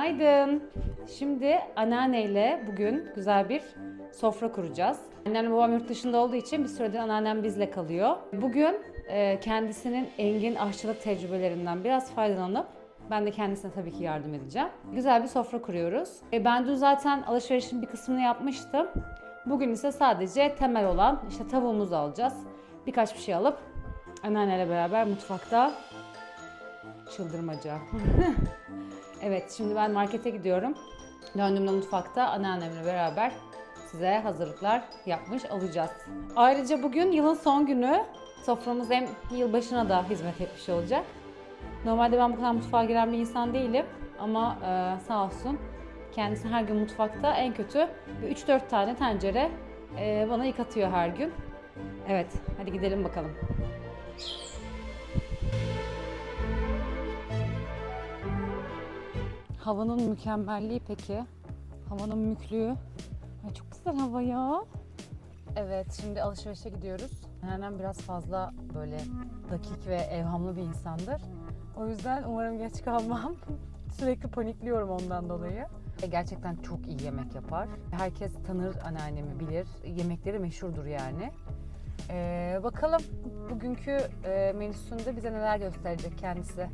Günaydın. Şimdi anneanneyle bugün güzel bir sofra kuracağız. Annem babam yurt dışında olduğu için bir süredir anneannem bizle kalıyor. Bugün e, kendisinin engin aşçılık tecrübelerinden biraz faydalanıp ben de kendisine tabii ki yardım edeceğim. Güzel bir sofra kuruyoruz. E, ben dün zaten alışverişin bir kısmını yapmıştım. Bugün ise sadece temel olan işte tavuğumuzu alacağız. Birkaç bir şey alıp anneanneyle beraber mutfakta çıldırmaca. evet şimdi ben markete gidiyorum. Döndüğümde mutfakta anneannemle beraber size hazırlıklar yapmış olacağız. Ayrıca bugün yılın son günü. Soframız hem yılbaşına da hizmet etmiş olacak. Normalde ben bu kadar mutfağa giren bir insan değilim ama e, sağ olsun kendisi her gün mutfakta en kötü bir 3-4 tane tencere e, bana yıkatıyor her gün. Evet, hadi gidelim bakalım. Havanın mükemmelliği peki. Havanın müklüğü. Ay çok güzel hava ya. Evet şimdi alışverişe gidiyoruz. Annem biraz fazla böyle dakik ve evhamlı bir insandır. O yüzden umarım geç kalmam. Sürekli panikliyorum ondan dolayı. E, Gerçekten çok iyi yemek yapar. Herkes tanır anneannemi bilir. Yemekleri meşhurdur yani. Ee, bakalım bugünkü e, menüsünde bize neler gösterecek kendisi.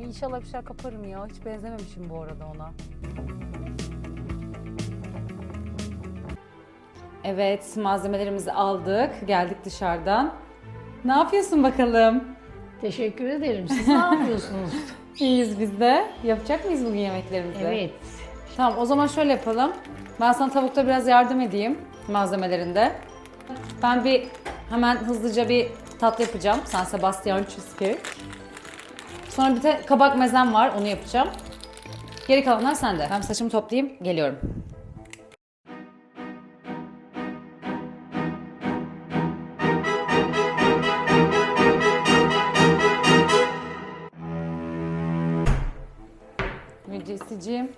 Ay inşallah bir şeyler kaparım ya. Hiç benzememişim bu arada ona. Evet malzemelerimizi aldık. Geldik dışarıdan. Ne yapıyorsun bakalım? Teşekkür ederim. Siz ne yapıyorsunuz? İyiyiz biz de. Yapacak mıyız bugün yemeklerimizi? evet. Tamam o zaman şöyle yapalım. Ben sana tavukta biraz yardım edeyim malzemelerinde. Ben bir hemen hızlıca bir tatlı yapacağım. San Sebastian cheesecake. Sonra bir de kabak mezem var onu yapacağım. Geri kalanlar sende. Ben saçımı toplayayım geliyorum. Müjdeciciğim.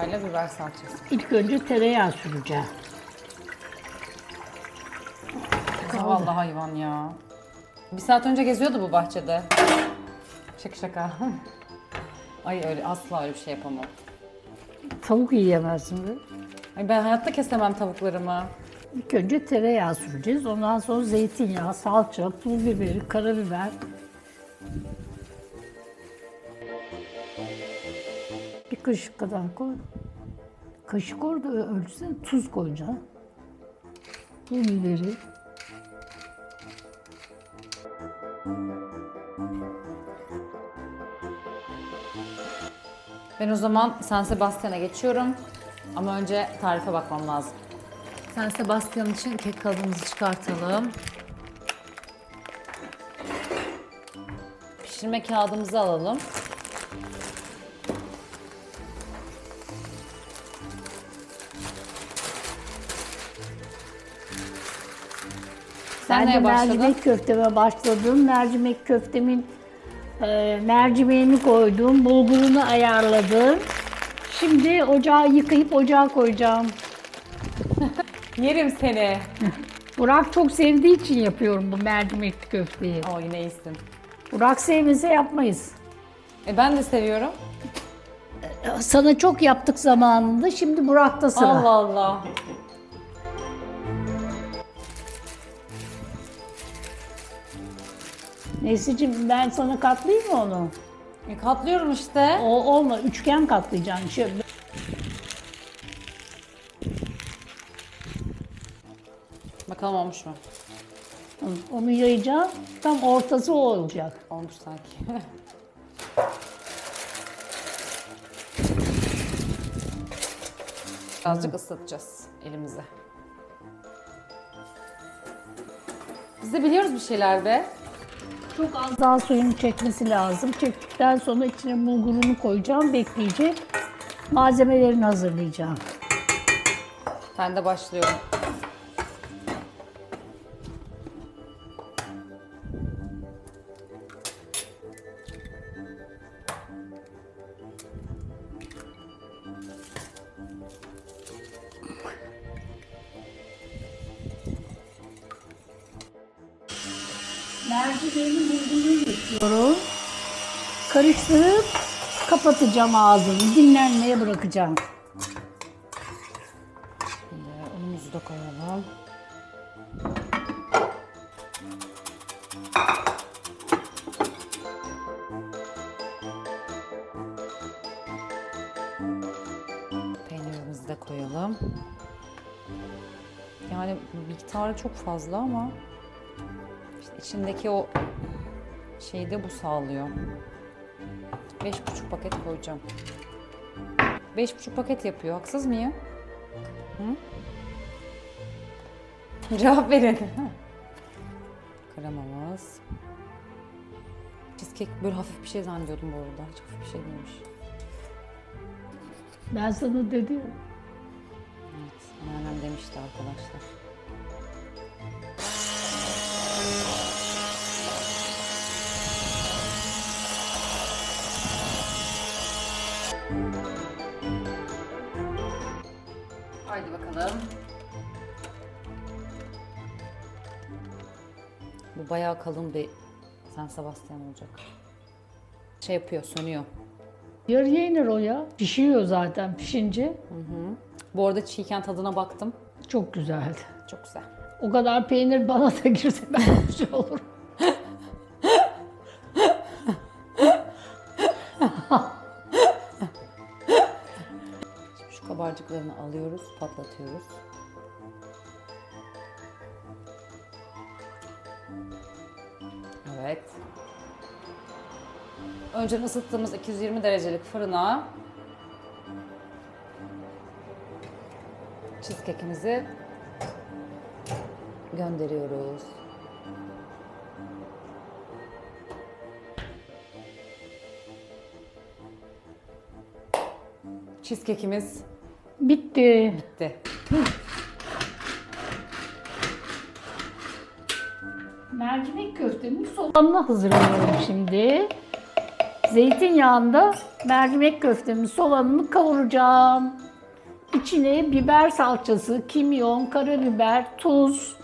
Tereyağıyla biber salçası. İlk önce tereyağı süreceğim. Zavallı hayvan ya. Bir saat önce geziyordu bu bahçede. Şaka şaka. Ay öyle asla öyle bir şey yapamam. Tavuk yiyemezsin be. Ay ben hayatta kesemem tavuklarımı. İlk önce tereyağı süreceğiz. Ondan sonra zeytinyağı, salça, pul biberi, karabiber. Kaşık kadar koy. Kaşık orada ölçüsün tuz koyacaksın. Pul biberi. Ben o zaman San Sebastian'a geçiyorum. Ama önce tarife bakmam lazım. San Sebastian için kek kalıbımızı çıkartalım. Pişirme kağıdımızı alalım. Ben de mercimek köfteme başladım. Mercimek köftemin e, mercimeğini koydum. Bulgurunu ayarladım. Şimdi ocağı yıkayıp ocağa koyacağım. Yerim seni. Burak çok sevdiği için yapıyorum bu mercimekli köfteyi. O yine iyisin. Burak sevmese yapmayız. E ben de seviyorum. Sana çok yaptık zamanında. Şimdi Burak'ta sıra. Allah Allah. Nesicim ben sana katlayayım mı onu? E katlıyorum işte. O olma. Üçgen katlayacaksın. Şöyle. Bakalım olmuş mu? Onu yayacağım. Tam ortası o olacak. Olmuş sanki. Birazcık ıslatacağız elimizi. Biz de biliyoruz bir şeyler be. Çok az daha suyunu çekmesi lazım. Çektikten sonra içine bulgurunu koyacağım. Bekleyecek. Malzemelerini hazırlayacağım. Ben de başlıyorum. Mercimeğini bulgurunu döküyorum. Karıştırıp kapatacağım ağzını. Dinlenmeye bırakacağım. Şimdi unumuzu da koyalım. Peynirimizi de koyalım. Yani miktarı çok fazla ama içindeki o şeyi de bu sağlıyor. 5,5 paket koyacağım. 5,5 paket yapıyor. Haksız mıyım? Cevap verin. Kremamız. Cheesecake böyle hafif bir şey zannediyordum bu arada. Hiç hafif bir şey değilmiş. Ben sana dedim. Evet, anneannem demişti arkadaşlar. Haydi bakalım. Bu bayağı kalın bir San Sebastian olacak. Şey yapıyor, sönüyor. Yarıya iner o ya. Pişiyor zaten pişince. Bu arada çiğken tadına baktım. Çok güzeldi. Çok güzel. O kadar peynir bana da girse ben bir şey olurum. Şu kabarcıklarını alıyoruz, patlatıyoruz. Evet. Önceden ısıttığımız 220 derecelik fırına cheesecake'imizi gönderiyoruz. Cheesecake'imiz Bitti. bitti. Mercimek köftemin soğanını hazırlıyorum şimdi. Zeytinyağında mercimek köftemin soğanını kavuracağım. İçine biber salçası, kimyon, karabiber, tuz.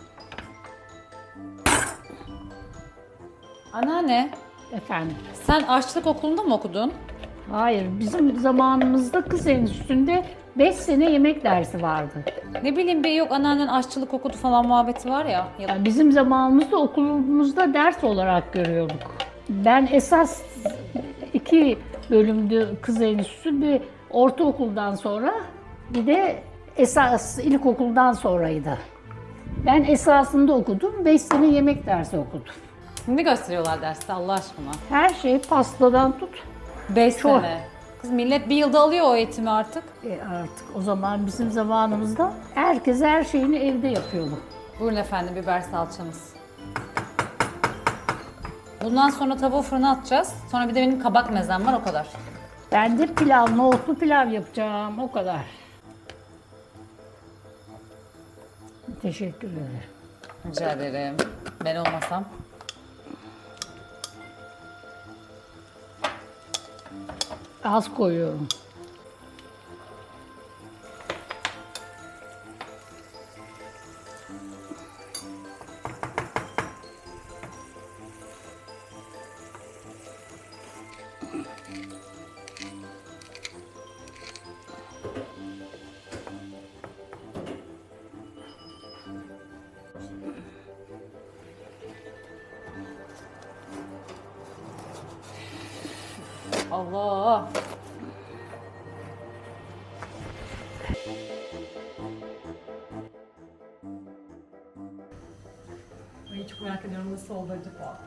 Anneanne, Efendim. sen aşçılık okulunda mı okudun? Hayır, bizim zamanımızda kız enstitüsünde 5 sene yemek dersi vardı. Ne bileyim bir yok anneannen aşçılık okudu falan muhabbeti var ya. ya Yani bizim zamanımızda okulumuzda ders olarak görüyorduk. Ben esas iki bölümdü kız enstitüsü bir ortaokuldan sonra bir de esas ilkokuldan sonraydı. Ben esasında okudum. 5 sene yemek dersi okudum. ne gösteriyorlar derste Allah aşkına? Her şey pastadan tut. 5 Çok. sene. Kız millet bir yılda alıyor o eğitimi artık. E artık o zaman bizim zamanımızda herkes her şeyini evde yapıyordu. Buyurun efendim biber salçamız. Bundan sonra tavuğu fırına atacağız. Sonra bir de benim kabak mezem var o kadar. Ben de pilav, nohutlu pilav yapacağım. O kadar. Teşekkür ederim. Rica ederim. Ben olmasam. Az koyuyorum. Merak ediyorum nasıl oldu acaba?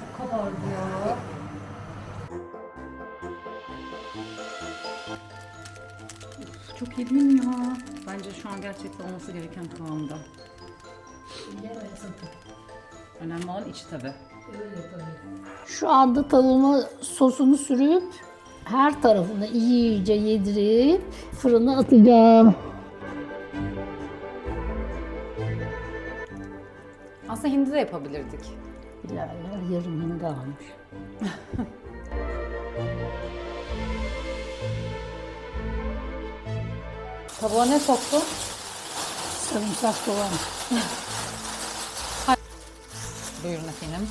Çok kabardı ya. Of, çok yedim ya. Bence şu an gerçekten olması gereken kıvamda. Önemli olan içi tabii. Şu anda tavuğuma sosunu sürüp her tarafını iyice yedirip fırına atacağım. Aslında hindi de yapabilirdik. Bilal'ler yarım hindi almış. Tavuğa ne soktun? Sarımsak soğan. Buyurun efendim.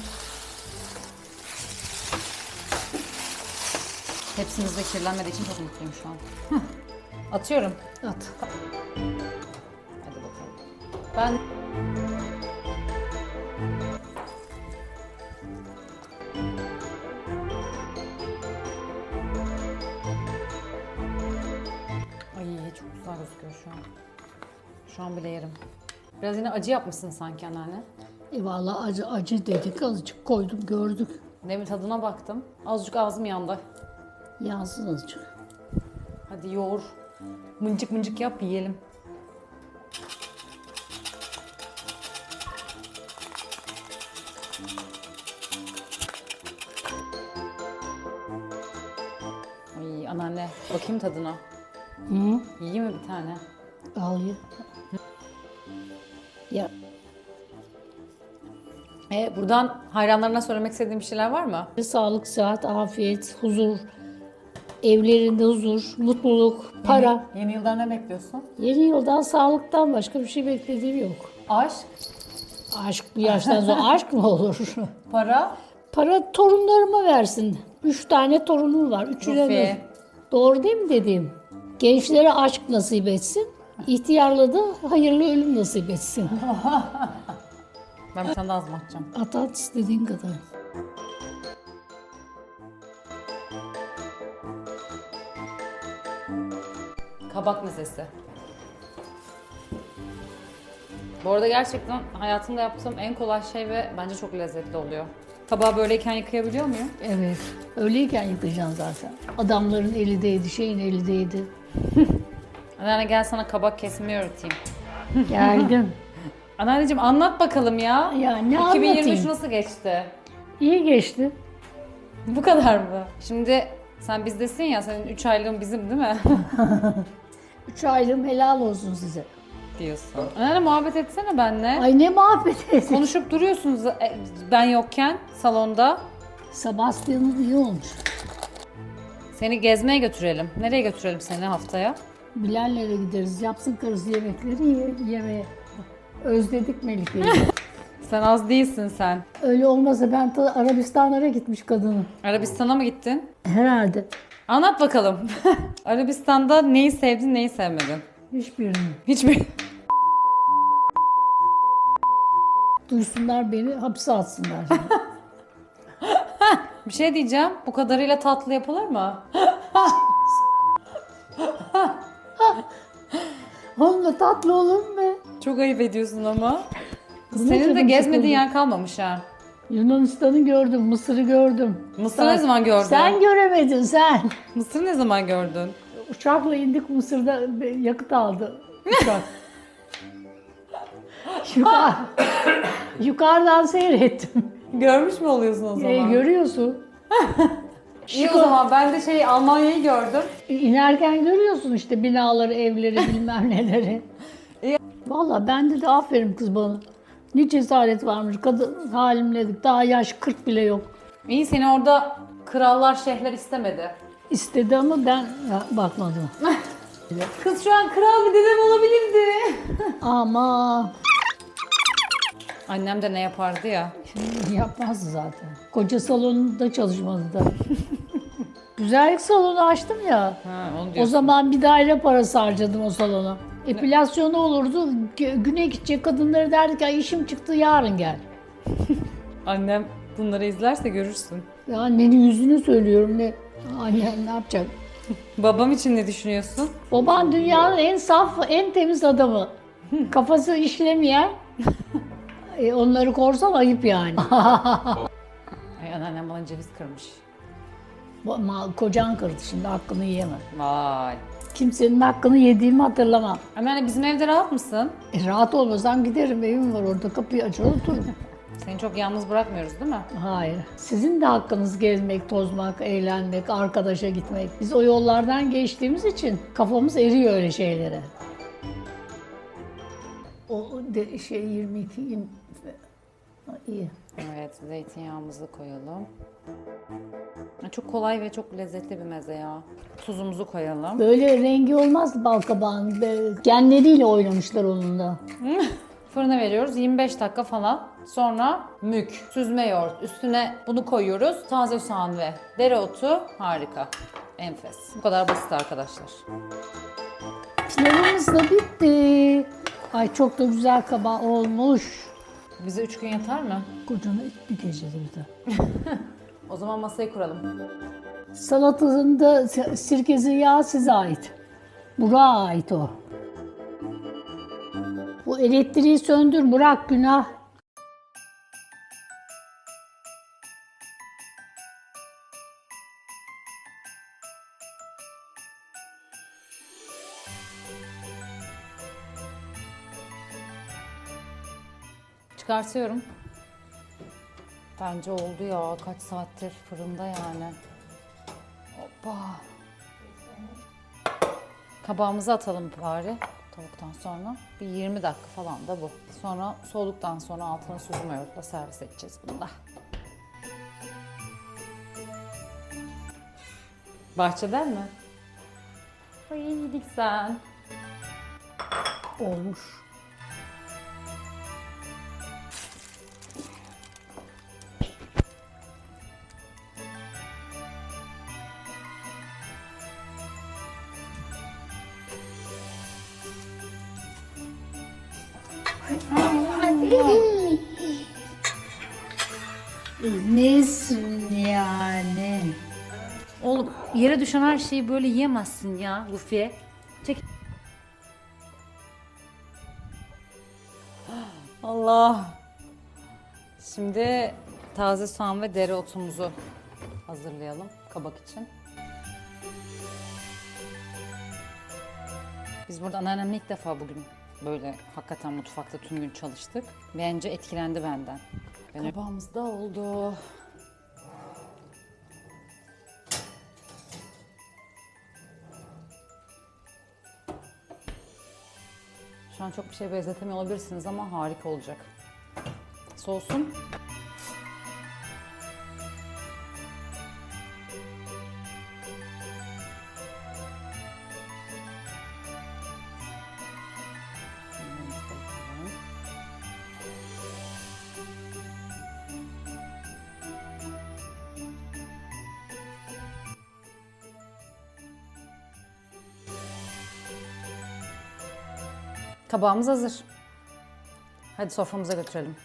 Hepsiniz de kirlenmediği için çok mutluyum şu an. Atıyorum. At. Hadi bakalım. Ben Şu an bile yerim. Biraz yine acı yapmışsın sanki anneanne. E valla acı acı dedik azıcık koydum gördük. Demin tadına baktım. Azıcık ağzım yandı. Yansın azıcık. Hadi yoğur. Mıncık mıncık yap yiyelim. Ay anneanne bakayım tadına. Hı? Yiyeyim mi bir tane? Al ye. Ya E, buradan hayranlarına söylemek istediğim bir şeyler var mı? sağlık, sıhhat, afiyet, huzur, evlerinde huzur, mutluluk, para. Yeni yıldan ne bekliyorsun? Yeni yıldan sağlıktan başka bir şey beklediğim yok. Aşk, Aşk bu yaştan sonra aşk mı olur? para, Para torunlarıma versin. Üç tane torunum var. Üçüne de. Doğru değil mi dediğim? Gençlere aşk nasip etsin. İhtiyarla da hayırlı ölüm nasip etsin. Ben bir tane daha azım atacağım. At at istediğin kadar. Kabak mezesi. Bu arada gerçekten hayatımda yaptığım en kolay şey ve bence çok lezzetli oluyor. Kabağı böyleyken yıkayabiliyor muyum? Evet. Öyleyken yıkayacaksın zaten. Adamların eli değdi, şeyin eli değdi. Anneanne gel sana kabak kesmeyi öğreteyim. Geldim. Anneanneciğim anlat bakalım ya. Ya ne 2023 anlatayım? nasıl geçti? İyi geçti. Bu kadar mı? Şimdi sen bizdesin ya, senin 3 aylığın bizim değil mi? Üç aylığım helal olsun size. Diyorsun. Anneanne muhabbet etsene benle. Ay ne muhabbet edin. Konuşup duruyorsunuz e, ben yokken salonda. Sebastian'ın iyi olmuş. Seni gezmeye götürelim. Nereye götürelim seni haftaya? Bilal'lere gideriz. Yapsın karısı yemekleri ye, yemeğe. Özledik Melike'yi. Sen az değilsin sen. Öyle olmasa ben ta Arabistanlara gitmiş kadının. Arabistan'a mı gittin? Herhalde. Anlat bakalım. Arabistan'da neyi sevdin, neyi sevmedin? Hiçbirini. Hiçbir... Duysunlar beni hapse atsınlar. Bir şey diyeceğim. Bu kadarıyla tatlı yapılır mı? Onunla tatlı olur mu? Çok ayıp ediyorsun ama. Kızım Senin de canım gezmediğin sıkıldı. yer kalmamış ha. Yunanistan'ı gördüm, Mısır'ı gördüm. Mısır'ı ne zaman gördün? Sen göremedin sen. Mısır'ı ne zaman gördün? Uçakla indik Mısır'da yakıt aldı uçak. Yukarı, yukarıdan seyrettim. Görmüş mü oluyorsun o zaman? E, görüyorsun. İyi o zaman ben de şey Almanya'yı gördüm. İnerken görüyorsun işte binaları, evleri, bilmem neleri. Valla bende de aferin kız bana. Ne cesaret varmış. Kadın halimledik. Daha yaş 40 bile yok. İyi seni orada krallar, şeyhler istemedi. İstedi ama ben ya, bakmadım. Kız şu an kral bir dedem olabilirdi. Ama Annem de ne yapardı ya. yapmazdı zaten. Koca salonunda çalışmadı da. Güzellik salonu açtım ya. Ha, onu O zaman bir daire parası harcadım o salona. Epilasyonu olurdu. gü- Güne gidecek kadınları derdi ki "Ay, işim çıktı yarın gel. Annem bunları izlerse görürsün. Ya annenin yüzünü söylüyorum ne? Annen ne yapacak? Babam için ne düşünüyorsun? Baban dünyanın en saf, en temiz adamı. Kafası işlemeyen. E, onları korsan ayıp yani. Ay anneannem bana ceviz kırmış. Kocan kırdı şimdi hakkını yiyemem. Vay. Kimsenin hakkını yediğimi hatırlamam. Anneanne bizim evde rahat mısın? E, rahat olmasam giderim evim var orada kapıyı açar otururum. Seni çok yalnız bırakmıyoruz değil mi? Hayır. Sizin de hakkınız gezmek, tozmak, eğlenmek, arkadaşa gitmek. Biz o yollardan geçtiğimiz için kafamız eriyor öyle şeylere. O de, şey 22 yirmi- Ha, iyi. Evet, zeytinyağımızı koyalım. Çok kolay ve çok lezzetli bir meze ya. Tuzumuzu koyalım. Böyle rengi olmazdı bal kabağın. Böyle Genleriyle oynamışlar onun da. Fırına veriyoruz 25 dakika falan. Sonra mük, süzme yoğurt. Üstüne bunu koyuyoruz. Taze soğan ve dereotu. Harika. Enfes. Bu kadar basit arkadaşlar. Pilavımız da bitti. Ay çok da güzel kaba olmuş. Bize 3 gün yeter mi? Kocana bir bir de. O zaman masayı kuralım. Salatanın da sirkesi yağı size ait. Burak'a ait o. Bu elektriği söndür Burak günah. Çıkartıyorum. Bence oldu ya. Kaç saattir fırında yani. Hoppa. Kabağımızı atalım bari tavuktan sonra. Bir 20 dakika falan da bu. Sonra soğuduktan sonra altına süzme yoğurtla servis edeceğiz bunu da. Bahçeden mi? Ay yedik sen. Olmuş. Düşen her şeyi böyle yiyemezsin ya Rufiye. Çek. Allah. Şimdi taze soğan ve dereotumuzu hazırlayalım kabak için. Biz burada anneannemle ilk defa bugün böyle hakikaten mutfakta tüm gün çalıştık. Bence etkilendi benden. Kabağımız da oldu. An çok bir şey benzetemiyor olabilirsiniz ama harika olacak. Soğusun. Kabağımız hazır. Hadi soframıza götürelim.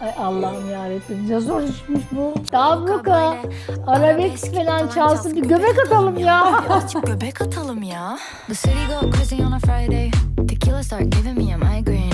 Ay Allah'ım yarabbim ne zor işmiş bu. Dabluka, arabesk falan çalsın bir göbek atalım ya. Açıp göbek atalım ya. The city go crazy on a Friday. Tequila start giving me a migraine.